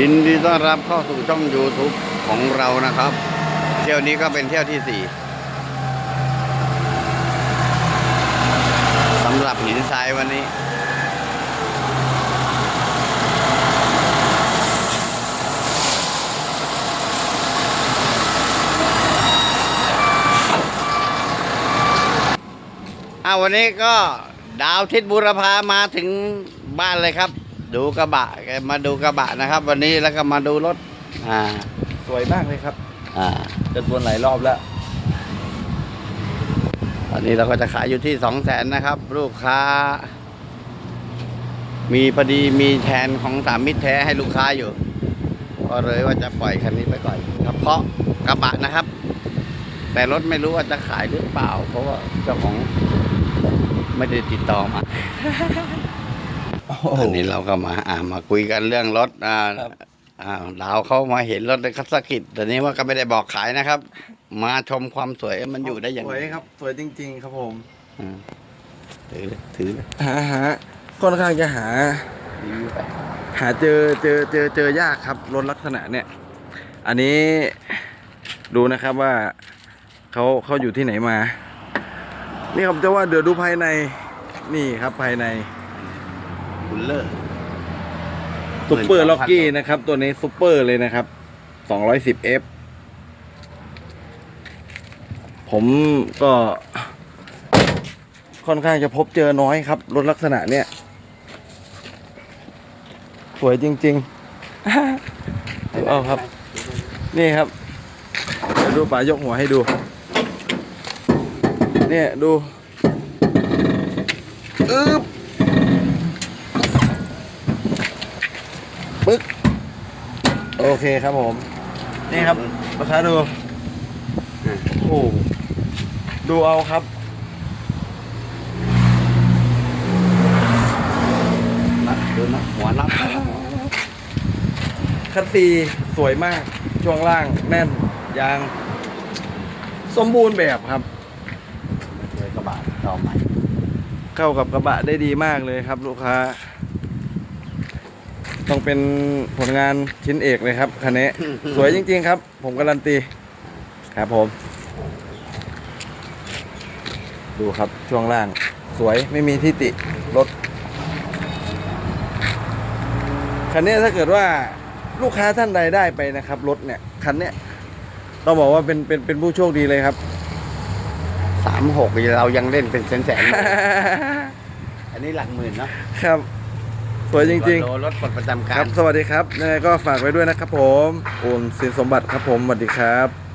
ยินดีต้อนรับเข้าสู่ช่อง YouTube ของเรานะครับ เที่ยวนี้ก็เป็นเที่ยวที่สี่สำหรับหินทรายวันนี้ อ้าววันนี้ก็ดาวทิศบุรพามาถึงบ้านเลยครับ ดูกระบะมาดูกระบะนะครับ วันนี้แล้วก็มาดูรถ อ่า สวยมากเลยครับ อ่าจะวนหลายรอบแล้วตอนนี้เราก็จะขายอยู่ที่สองแสนนะครับ ลูกค้า มีพอดีมีแทนของสามมิตรแท้ให้ลูกค้าอยู่ ก็เลยว่าจะปล่อยคันนี้ไปก่อนเฉพาะกระบะนะครับ แต่รถไม่รู้ว่าจะขายหรือเปล่า เพราะว่าเจ้าของไม่ได้ติดต่อมา อันนี้เราก็มาอ่ามาคุยกันเรื่องรถอ่าครับ อ่าดาวเขามาเห็นรถในคัสกิจแต่นี้ว่าก็ไม่ได้บอกขายนะครับ มาชมความสวยมันอยู่ได้อย่างสไรวยครับ สวยจริง ๆ ครับผมอืมถือเลยถือเลยหาหาค่อนข้างจะหา รีวิวไปหาเจอเจอเจอเจอยากครับรถลักษณะเนี่ย อันนี้ดูนะครับว่าเขาเขาอยู่ที่ไหนมา นี่ครับจะว่าเดี๋ยวดูภายในนี่ครับภายใน บุลเลอร์ซุปเปอร์ล็อกกี้นะครับ ตัวนี้ซุปเปอร์เลยนะครับ 210F ผมก็ค่อนข้างจะพบเจอน้อยครับ รถลักษณะเนี้ยสวยจริงๆดูเอาครับ นี่ครับเดี๋ยวดูป่ายกหัวให้ดู เนี่ยดูอึ๊บ ปึ๊กโอเคครับผม นี่ครับลูกค้าดูโอ้โหดูเอาครับ นับดูนะหัวนับคัตซีสวยมาก ช่วงล่างแน่น ยาง สมบูรณ์แบบครับเลยกระบะต่อใหม่ เข้ากับกระบะได้ดีมากเลยครับลูกค้า ต้องเป็นผลงานชิ้นเอกเลยครับคันนี้ สวยจริง ๆ ครับ ผมการันตี ครับผม ดูครับช่วงล่าง สวยไม่มีที่ติรถคันนี้ถ้าเกิดว่าลูกค้าท่านใดได้ไปนะครับรถเนี่ยคันเนี้ยต้องบอกว่าเป็นเป็นเป็นผู้โชคดีเลยครับ สามหกเรายังเล่นเป็นแสนแสนๆอยู่ อันนี้หลักหมื่นเนาะครับ สวยจริงโลรถปลดประจำๆกาครัรบสวัสดีครับยังไงก็ฝากไว้ด้วยนะครับผมโอนสินสมบัติครับผมสวัสดีครับ